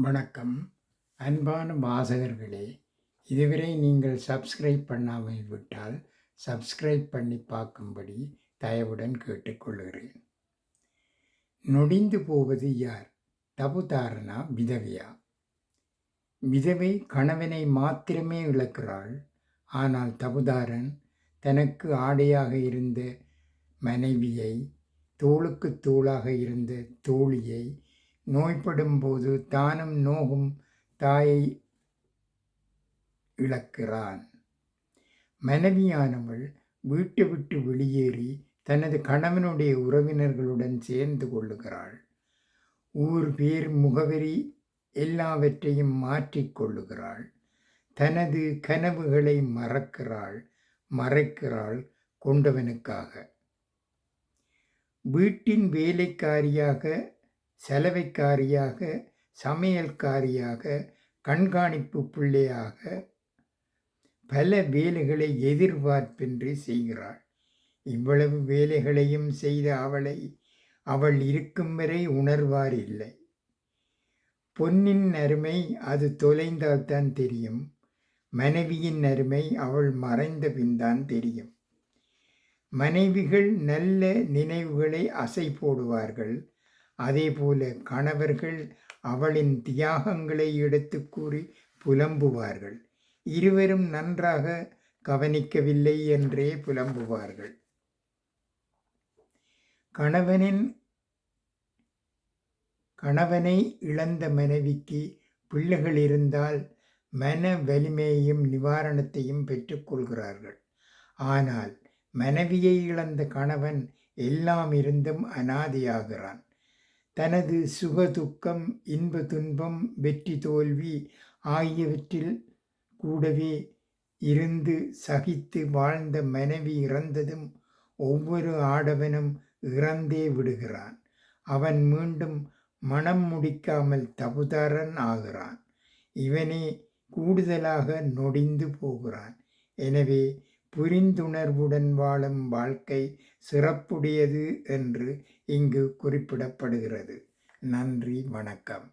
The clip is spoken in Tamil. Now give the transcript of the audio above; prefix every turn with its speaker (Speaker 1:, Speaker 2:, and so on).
Speaker 1: வணக்கம். அன்பான வாசகர்களே இதுவரை நீங்கள் சப்ஸ்கிரைப் பண்ணாமல் விட்டால் சப்ஸ்கிரைப் பண்ணி பார்க்கும்படி தயவுடன் கேட்டுக்கொள்கிறேன். நொடிந்து போவது யார்? தபுதாரனா விதவையா? விதவை கணவனை மாத்திரமே இழக்கிறாள். ஆனால் தபுதாரன் தனக்கு ஆடையாக இருந்த மனைவியை தோளுக்கு தோளாக இருந்த தோழியை நோய்படும்போது தானும் நோகும் தாயை இழக்கிறான். மனைவியானவள் வீட்டை விட்டு வெளியேறி தனது கணவனுடைய உறவினர்களுடன் சேர்ந்து கொள்ளுகிறாள். ஊர் பேர் முகவரி எல்லாவற்றையும் மாற்றிக்கொள்ளுகிறாள் தனது கனவுகளை மறக்கிறாள் மறைக்கிறாள் கொண்டவனுக்காக. வீட்டின் வேலைக்காரியாக செலவைக்காரியாக சமையல்காரியாக கண்காணிப்பு பிள்ளையாக பல வேலைகளை எதிர்பார்ப்பின்றி செய்கிறாள். இவ்வளவு வேலைகளையும் செய்த அவளை அவள் இருக்கும் வரை உணர்வார் இல்லை. பொன்னின் அருமை அது தொலைந்தால்தான் தெரியும். மனைவியின் அருமை அவள் மறைந்த பின்தான் தெரியும். மனைவிகள் நல்ல நினைவுகளை அசை போடுவார்கள். அதேபோல கணவர்கள் அவளின் தியாகங்களை எடுத்து கூறி புலம்புவார்கள். இருவரும் நன்றாக கவனிக்கவில்லை என்றே புலம்புவார்கள். கணவனின் கணவனை இழந்த மனைவிக்கு பிள்ளைகள் இருந்தால் மன வலிமையையும் நிவாரணத்தையும் பெற்றுக்கொள்கிறார்கள் ஆனால் மனைவியை இழந்த கணவன் எல்லாம் இருந்தும் அனாதியாகிறான். தனது சுக துக்கம் இன்ப துன்பம் வெற்றி தோல்வி ஆகியவற்றில் கூடவே இருந்து சகித்து வாழ்ந்த மனைவி இறந்ததும் ஒவ்வொரு ஆடவனும் இறந்தே விடுகிறான். அவன் மீண்டும் மனம் முடிக்காமல் தபுதாரன் ஆகிறான். இவனே கூடுதலாக நொடிந்து போகிறான். எனவே புரிந்துணர்வுடன் வாழும் வாழ்க்கை சிறப்புடையது என்று இங்கு குறிப்பிடப்படுகிறது. நன்றி வணக்கம்.